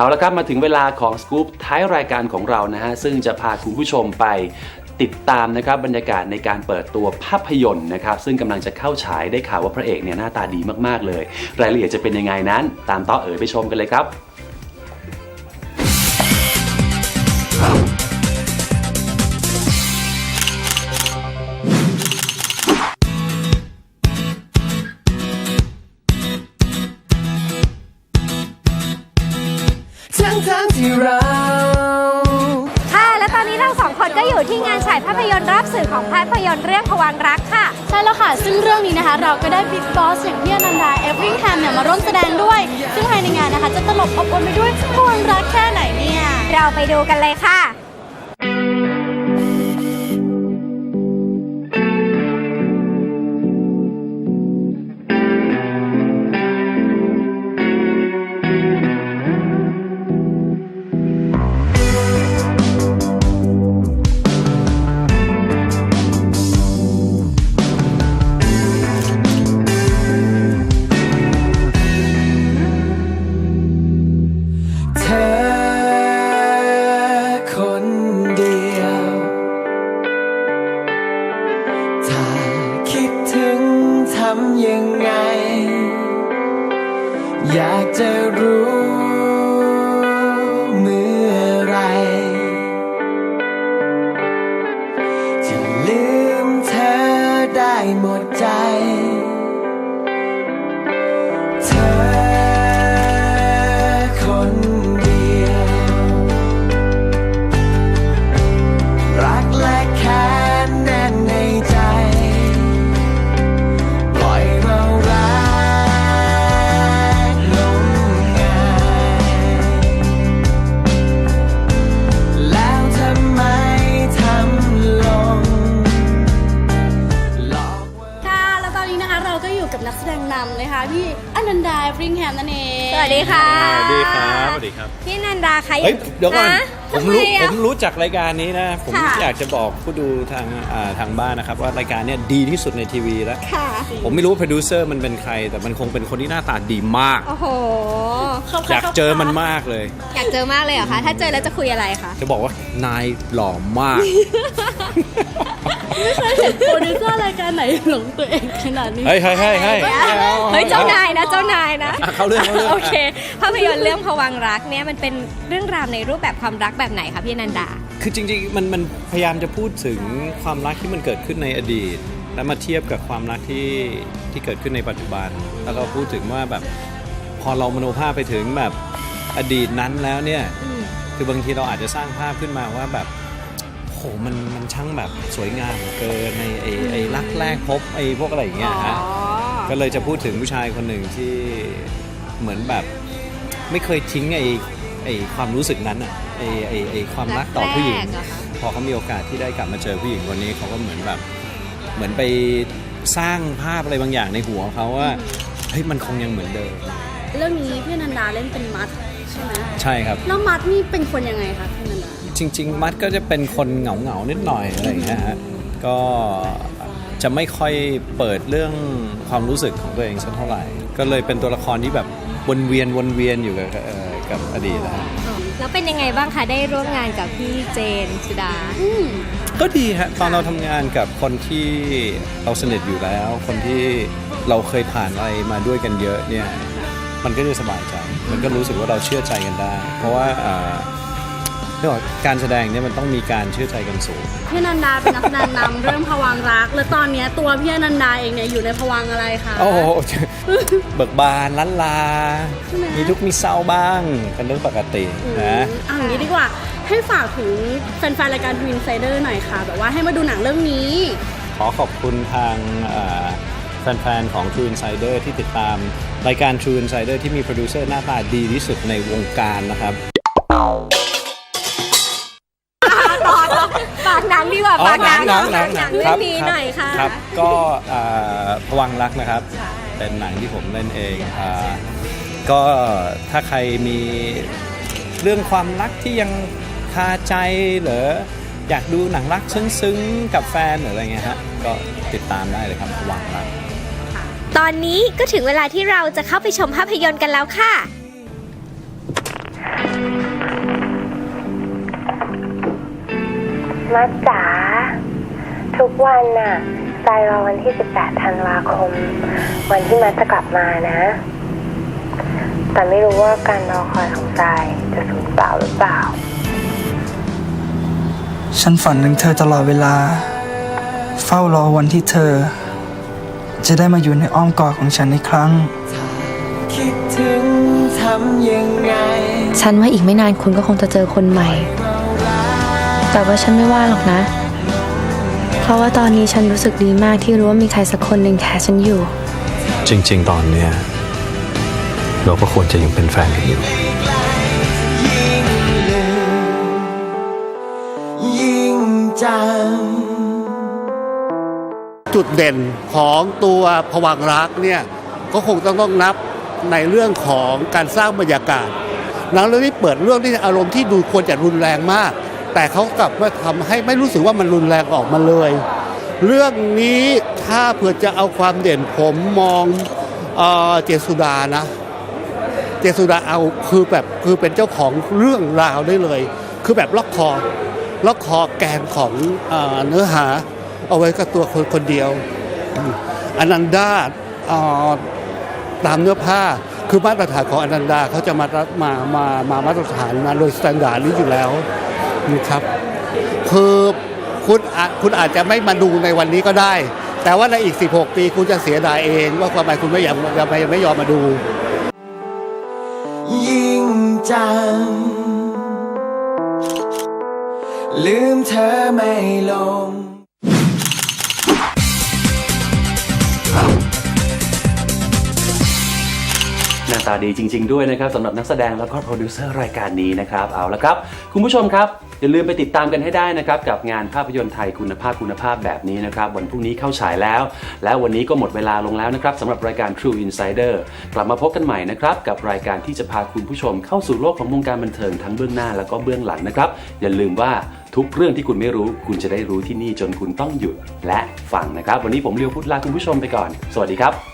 เอาละครับมาถึงเวลาของสกู๊ปท้ายรายการของเรานะฮะซึ่งจะพาคุณผู้ชมไปติดตามนะครับบรรยากาศในการเปิดตัวภาพยนตร์นะครับซึ่งกำลังจะเข้าฉายได้ข่าวว่าพระเอกเนี่ยหน้าตาดีมากๆเลย รายละเอียดจะเป็นยังไงนั้น ตามต่อเอ๋ยไปชมกันเลยครับ ทั้งทั้งที่เรา ค่ะ และตอนนี้เราสองคนก็อยู่ที่งานฉายภาพยนตร์รอบสื่อของภาพยนตร์เรื่องพวังค์รักค่ะ ใช่แล้วค่ะ ซึ่งเรื่องนี้นะคะ เราก็ได้บิ๊กบอสอย่างพี่อนันดาเอฟริงแฮมเนี่ยมาร่วมแสดงด้วย ซึ่งภายในงานนะคะ จะตลบอบอวลไปด้วยพลังรักแค่ไหนเนี่ย เราไปดูกันเลยค่ะ อ มนั่นเอง สวัสดีค่ะ สวัสดีครับ สวัสดีครับพี่นันดาใครเฮ้ยเดี๋ยวก่อนฮะผมรู้ทำไอะผมรู้จักรายการนี้นะ ผมค่ะอยากจะบอกผู้ดูทางอ่าทางบ้านนะครับ ว่ารายการเนี้ยดีที่สุดในทีวีแล้วค่ะผมไม่รู้ว่าโปรดิวเซอร์มันเป็นใคร แต่มันคงเป็นคนที่หน้าตาดีมากโอ้โหอยากเจอมันมากเลย อยากเจอมากเลยเหรอคะ ถ้าเจอแล้วจะคุยอะไรคะจะบอกว่านายหล่อมากไม่เคยเห็นโปรดิวเซอร์รายการไหนหลงตัวเองขนาดนี้ เฮ้ยเฮ้ยเฮ้ยเฮ้ยเฮ้ยเจ้านายนะเจ้านายนะอะเข้าเรื่องเข้าเรื่อง โอเค ภาพยนตร์เรื่องพวังค์รักเนี่ยมันเป็นเรื่องราวในรูปแบบความรักแบบไหนคะพี่นันดา คือจริงๆมันมันพยายามจะพูดถึงความรักที่มันเกิดขึ้นในอดีต แล้วมาเทียบกับความรักที่ที่เกิดขึ้นในปัจจุบัน แล้วก็พูดถึงว่าแบบพอเรามโนภาพไปถึงแบบอดีตนั้นแล้วเนี่ยคือบางทีเราอาจจะสร้างภาพขึ้นมาว่าแบบโหมันมันช่างแบบสวยงามเหลือเกินในไอ้ไอ้รักแรกพบไอ้พวกอะไรอย่างเงี้ยฮะก็เลยจะพูดถึงผู้ชายคนหนึ่งที่เหมือนแบบไม่เคยทิ้งไอ้ ไอ้ความรู้สึกนั้นอะไอ้ไอ้ไอ้ความรักต่อผู้หญิงรักแรกเหรอคะพอเขามีโอกาสที่ได้กลับมาเจอผู้หญิงคนนี้เขาก็เหมือนแบบ เหมือนไปสร้างภาพอะไรบางอย่างในหัวเขาว่าเฮ้ยมันคงยังเหมือนเดิม เรื่องนี้พี่อนันดาเล่นเป็นมัดใช่ไหมใช่ครับ แล้วมัดนี่เป็นคนยังไงคะพี่อนันดา จริง ๆ มัดก็จะเป็นคนเหงาเหงาๆนิดหน่อยอะไรอย่างเงี้ยฮะก็จะไม่ค่อยเปิดเรื่องความรู้สึกของตัวเองสักเท่าไหร่ ก็เลยเป็นตัวละครที่แบบวนเวียนวนเวียนอยู่กับเอ่อ กับอดีตนะฮะ แล้วเป็นยังไงบ้างคะได้ร่วมงานกับพี่เจนสุดาอืมก็ดีฮะตอนเราทำงานกับคนที่เราสนิทอยู่แล้ว คนที่เราเคยผ่านอะไรมาด้วยกันเยอะเนี่ยมันก็จะสบายใจ มันก็รู้สึกว่าเราเชื่อใจกันได้ เพราะว่าอ่าเรื่องของการแสดงเนี่ยมันต้องมีการเชื่อใจกันสูง พี่อนันดาเป็นนักแสดงนำเรื่องพวังค์รัก แล้วตอนเนี้ยตัวพี่อนันดาเองเนี่ยอยู่ในพวังค์อะไรคะ โอ้โห เบิกบานล้านลา ใช่ไหม มีทุกข์มีเศร้าบ้างเป็นเรื่องปกติอืมนะ อะอย่างนี้ดีกว่า ให้ฝากถึงแฟนๆ รายการทวินไซเดอร์หน่อยค่ะ แบบว่าให้มาดูหนังเรื่องนี้ ขอขอบคุณทางอ่าแฟนๆ ของ True Insider ที่ติดตาม รายการ True Insider ที่มีโปรดิวเซอร์หน้าตาดีที่สุดในวงการนะครับ ฝากหนังดีกว่าอ๋อฝากหนัง หนังหนังฝากหหนันังงเรื่องนี้ครับหน่อยค่ะครับก็อ่าพวังรักนะครับ เป็นหนังที่ผมเล่นเองอ่าก็ถ้าใครมีเรื่องความรักที่ยังคาใจหรืออยากดูหนังรักซึ้งๆกับแฟนหรืออะไรเงี้ยฮะก็ติดตามได้เลยครับหวังนะตอนนี้ก็ถึงเวลาที่เราจะเข้าไปชมภาพยนตร์กันแล้วค่ะ มัดจ๋าทุกวันน่ะ ทรายรอวันที่ 18 ธันวาคม วันที่มัดจะกลับมานะ แต่ไม่รู้ว่าการรอคอยของทรายจะสูญเปล่าหรือเปล่า ฉันฝันถึงเธอตลอดเวลา เฝ้ารอวันที่เธอ จะได้มาอยู่ในอ้อมกอดของฉันอีกครั้ง คิดถึงทำยังไงฉันว่าอีกไม่นานคุณก็คงจะเจอคนใหม่ แต่ว่าฉันไม่ว่าหรอกนะเพ ราะว่าตอนนี้ฉันรู้สึกดีมากที่รู้ว่ามีใครสักคนหนึ่งแคร์ฉันอยู่ จริง ๆ ตอนเนี้ยเราก็ควรจะยังเป็นแฟนกันอยู่ ยิ่งจจุดเด่นของตัวผวังค์รักเนี่ยก็คงต้องต้องนับในเรื่องของการสร้างบรรยากาศหนังเรื่องนี้เปิดเรื่องที่อารมณ์ที่ดูควรจะรุนแรงมาก แต่เขากลับมาทำให้ไม่รู้สึกว่ามันรุนแรงออกมาเลย เรื่องนี้ถ้าเผื่อจะเอาความเด่นผมมองเออเจสุดานะ เจสุดาเอาคือแบบคือเป็นเจ้าของเรื่องราวได้เลย คือแบบล็อกคอล็อกคอแกนของเออเนื้อหา เอาไว้กับตัวคนคนเดียวอนันดาตามเนื้อผ้าคือมาตรฐานของอนันดาเขาจะมามามามามาตรฐานมาโดยสแตนดาร์ดนี้อยู่แล้ว นะครับคือคุณอาจคุณอาจจะไม่มาดูในวันนี้ก็ได้ แต่ว่าในอีก 16 ปีคุณจะเสียดายเอง ว่าทำไมคุณไม่อยากทำไมไม่ยอมมาดูำยิ่งจำลืมเธอไม่ลงหน้าตาดีจริง ๆ ด้วยนะครับสำหรับนักแสดงแล้วก็โปรดิวเซอร์รายการนี้นะครับ เอาละครับ คุณผู้ชมครับ อย่าลืมไปติดตามกันให้ได้นะครับกับงานภาพยนตร์ไทยคุณภาพคุณภาพแบบนี้นะครับวันพรุ่งนี้เข้าฉายแล้ว และวันนี้ก็หมดเวลาลงแล้วนะครับสำหรับรายการ True Insider กลับมาพบกันใหม่นะครับกับรายการที่จะพาคุณผู้ชมเข้าสู่โลกของวงการบันเทิงทั้งเบื้องหน้าแล้วก็เบื้องหลังนะครับอย่าลืมว่าทุกเรื่องที่คุณไม่รู้ คุณจะได้รู้ที่นี่จนคุณต้องหยุดและฟังนะครับ วันนี้ผมเลียวพุทธลาคุณผู้ชมไปก่อน สวัสดีครับ